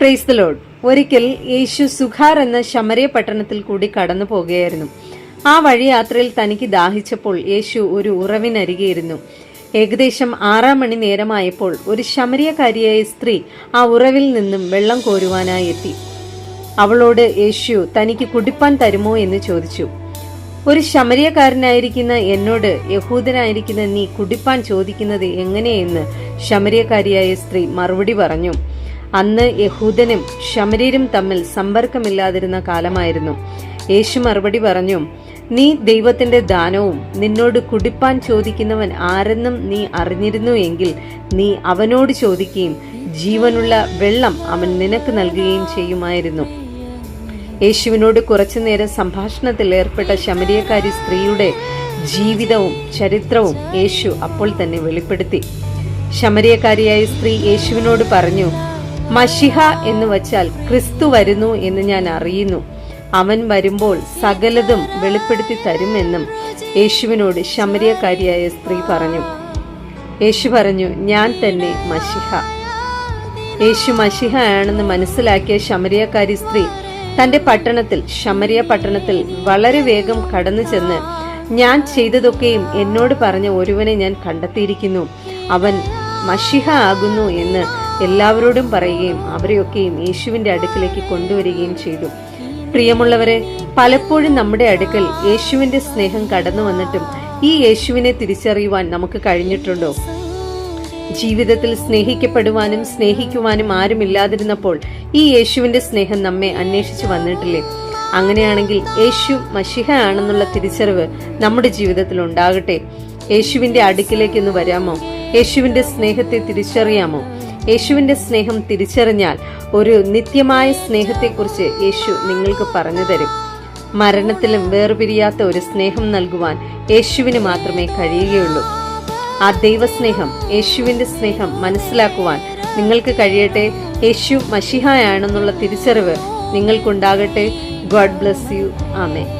Praise the load ഒരിക്കൽ യേശു സുഖാർ എന്ന ശമരിയ പട്ടണത്തിൽ കൂടി കടന്നു പോകുകയായിരുന്നു. ആ വഴി യാത്രയിൽ തനിക്ക് ദാഹിച്ചപ്പോൾ യേശു ഒരു ഉറവിനരികെയിരുന്നു ഏകദേശം ആറാം മണി നേരമായപ്പോൾ ഒരു ശമരിയക്കാരിയായ സ്ത്രീ ആ ഉറവിൽ നിന്നും വെള്ളം കോരുവാനായി എത്തി. അവളോട് യേശു തനിക്ക് കുടിപ്പാൻ തരുമോ? എന്ന് ചോദിച്ചു. ഒരു ശമരിയക്കാരനായിരിക്കുന്ന എന്നോട് യഹൂദനായിരിക്കുന്ന നീ കുടിപ്പാൻ ചോദിക്കുന്നത് എങ്ങനെയെന്ന്? ശമരിയക്കാരിയായ സ്ത്രീ മറുപടി പറഞ്ഞു. അന്ന് യഹൂദനും ഷമരീരും തമ്മിൽ സമ്പർക്കമില്ലാതിരുന്ന കാലമായിരുന്നു. യേശു മറുപടി പറഞ്ഞു നീ ദൈവത്തിന്റെ ദാനവും നിന്നോട് കുടിപ്പാൻ ചോദിക്കുന്നവൻ ആരെന്നും നീ അറിഞ്ഞിരുന്നു എങ്കിൽ നീ അവനോട് ചോദിക്കുകയും ജീവനുള്ള വെള്ളം അവൻ നിനക്ക് നൽകുകയും ചെയ്യുമായിരുന്നു. യേശുവിനോട് കുറച്ചുനേരം സംഭാഷണത്തിൽ ഏർപ്പെട്ട ശമരിയക്കാരി സ്ത്രീയുടെ ജീവിതവും ചരിത്രവും യേശു അപ്പോൾ തന്നെ വെളിപ്പെടുത്തി. ശമരിയക്കാരിയായ സ്ത്രീ യേശുവിനോട് പറഞ്ഞു മഷിഹ എന്ന് വച്ചാൽ ക്രിസ്തു വരുന്നു എന്ന് ഞാൻ അറിയുന്നു. അവൻ വരുമ്പോൾ സകലതും വെളിപ്പെടുത്തി തരുമെന്നും യേശുവിനോട് ശമരിയക്കാരിയായ സ്ത്രീ പറഞ്ഞു. യേശു പറഞ്ഞു ഞാൻ തന്നെ മഷിഹ. യേശു മഷിഹ ആണെന്ന് മനസ്സിലാക്കിയ ശമരിയക്കാരി സ്ത്രീ തന്റെ പട്ടണത്തിൽ ശമരിയ പട്ടണത്തിൽ വളരെ വേഗം കടന്നു ചെന്ന് ഞാൻ ചെയ്തതൊക്കെയും എന്നോട് പറഞ്ഞ ഒരുവനെ ഞാൻ കണ്ടെത്തിയിരിക്കുന്നു. അവൻ മഷിഹ ആകുന്നു എന്ന് എല്ലാവരോടും പറയുകയും അവരെയൊക്കെയും യേശുവിന്റെ അടുക്കിലേക്ക് കൊണ്ടുവരികയും ചെയ്തു. പ്രിയമുള്ളവരെ പലപ്പോഴും നമ്മുടെ അടുക്കൽ യേശുവിന്റെ സ്നേഹം കടന്നു വന്നിട്ടും ഈ യേശുവിനെ തിരിച്ചറിയുവാൻ നമുക്ക് കഴിഞ്ഞിട്ടുണ്ടോ? ജീവിതത്തിൽ സ്നേഹിക്കപ്പെടുവാനും സ്നേഹിക്കുവാനും ആരുമില്ലാതിരുന്നപ്പോൾ ഈ യേശുവിന്റെ സ്നേഹം നമ്മെ അന്വേഷിച്ചു വന്നിട്ടില്ലേ? അങ്ങനെയാണെങ്കിൽ യേശു മഷിഹ ആണെന്നുള്ള തിരിച്ചറിവ് നമ്മുടെ ജീവിതത്തിൽ ഉണ്ടാകട്ടെ. യേശുവിന്റെ അടുക്കിലേക്കൊന്ന് വരാമോ? യേശുവിന്റെ സ്നേഹത്തെ തിരിച്ചറിയാമോ? യേശുവിന്റെ സ്നേഹം തിരിച്ചറിഞ്ഞാൽ ഒരു നിത്യമായ സ്നേഹത്തെക്കുറിച്ച് യേശു നിങ്ങൾക്ക് പറഞ്ഞു തരും. മരണത്തിലും വേർപിരിയാത്ത ഒരു സ്നേഹം നൽകുവാൻ യേശുവിന് മാത്രമേ കഴിയുകയുള്ളൂ. ആ ദൈവസ്നേഹം യേശുവിന്റെ സ്നേഹം മനസ്സിലാക്കുവാൻ നിങ്ങൾക്ക് കഴിയട്ടെ. യേശു മഷിഹായാണെന്നുള്ള തിരിച്ചറിവ് നിങ്ങൾക്കുണ്ടാകട്ടെ. God bless you. ആമേ